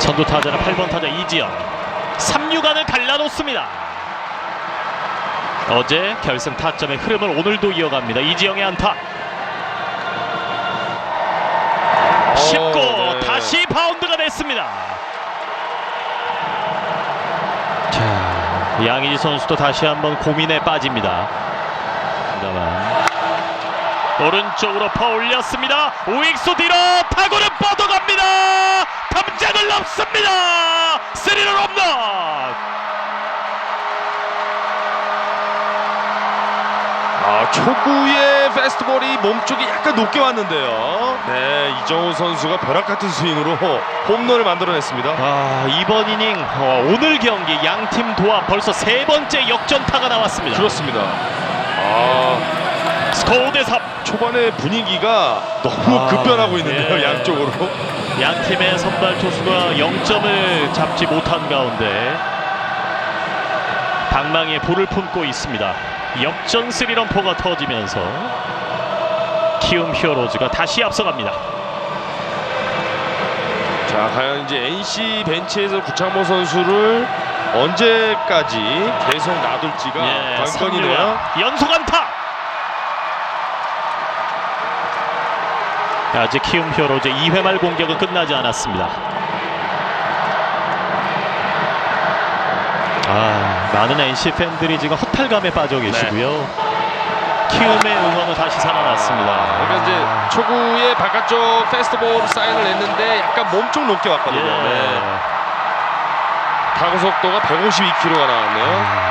선두 타자는 8번 타자 이지영 3루간을 갈라놓습니다. 어제 결승 타점의 흐름을 오늘도 이어갑니다. 이지영의 안타. 쉽고 네. 다시 바운드가 됐습니다. 자 양의지 선수도 다시 한번 고민에 빠집니다. 오른쪽으로 퍼올렸습니다. 우익수 뒤로 타구는 뻗어 넘습니다. 스리런 홈런. 아, 초구의 페스트볼이 몸쪽이 약간 높게 왔는데요. 네, 이정우 선수가 벼락 같은 스윙으로 홈런을 만들어냈습니다. 아, 이번 이닝 어, 오늘 경기 양팀 도합 벌써 세 번째 역전타가 나왔습니다. 그렇습니다. 아, 스코어 대 3 초반에 분위기가 너무 아, 급변하고 있는데요, 예. 양쪽으로. 양 팀의 선발 투수가 0점을 잡지 못한 가운데 방망이에 불을 품고 있습니다. 역전 스리런포가 터지면서 키움 히어로즈가 다시 앞서갑니다. 자, 과연 이제 NC 벤치에서 구창모 선수를 언제까지 계속 놔둘지가 예, 관건이네요. 연속 안타. 아직 키움 히어로즈 2회 말 공격은 끝나지 않았습니다. 아, 많은 NC 팬들이 지금 허탈감에 빠져 계시고요. 키움의 응원은 다시 살아났습니다. 그러니까 이제 초구의 바깥쪽 페스트볼 사인을 냈는데 약간 몸쪽 높게 왔거든요. 예. 네. 타구 속도가 152km가 나왔네요.